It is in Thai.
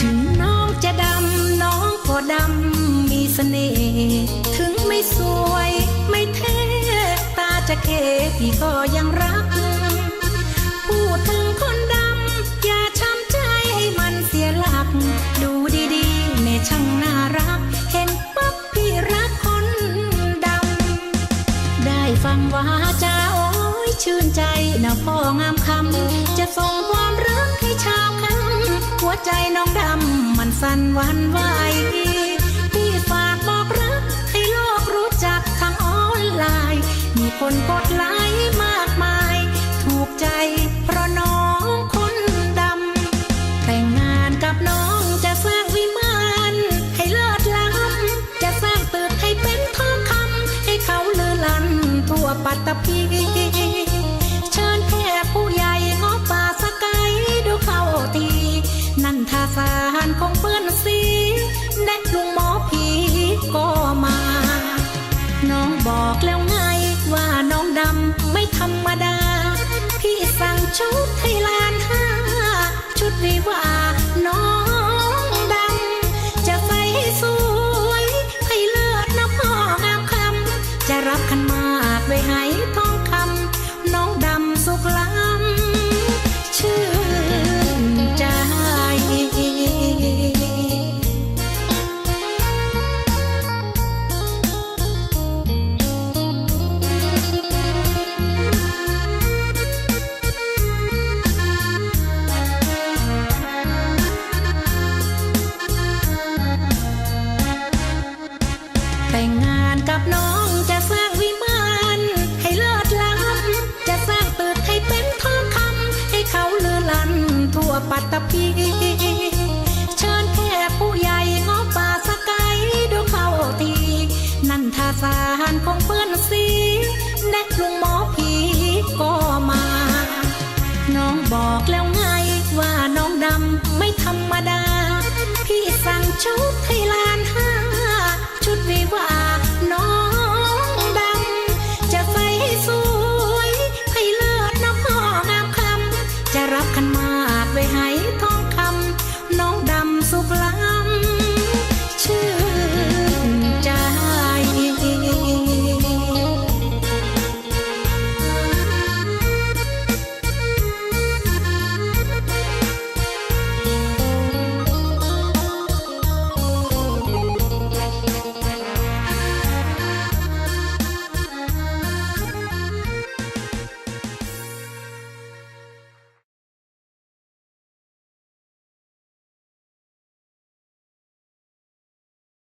ถึงน้องจะดำน้องก็ดำมีสเสน่ห์ถึงไม่สวยไม่เท่ตาจะเคพี่ก็ยังรักพูดถึงคนดำอย่าช้ำใจให้มันเสียหลัก ดูดีๆแม่ช่างน่ารัก เห็นปั๊บพี่รักคนดำ ได้ฟังว่าจะโอ้ยชื่นใจนะพ่องาม ใจน้องดำมันสั่นวันไหวพี่ฝากบอกรักให้โลกรู้จักทางออนไลน์ มีคนกดไลค์มากมาย ถูกใจเพราะน้องคนดำ แต่งงานกับน้องจะสร้างวิมานให้เลิศล้ำจะสร้างตึกให้เป็นทองคำให้เขาเลือลันทั่วปัตตภี ชุดให้ลานห้าชุดวิวา แต่งงานกับน้องจะสร้างวิมานให้เลิศล้ำจะสร้างตึกให้เป็นทองคำให้เขาลือลันทั่วปัตตภีเชิญแค่ผู้ใหญ่งอป่าสกายดูเข้าทีนั่นทาสารของเพื่อนสีแนกลุงหมอผีก็มา น้องบอกแล้วไงว่าน้องดำไม่ธรรมดา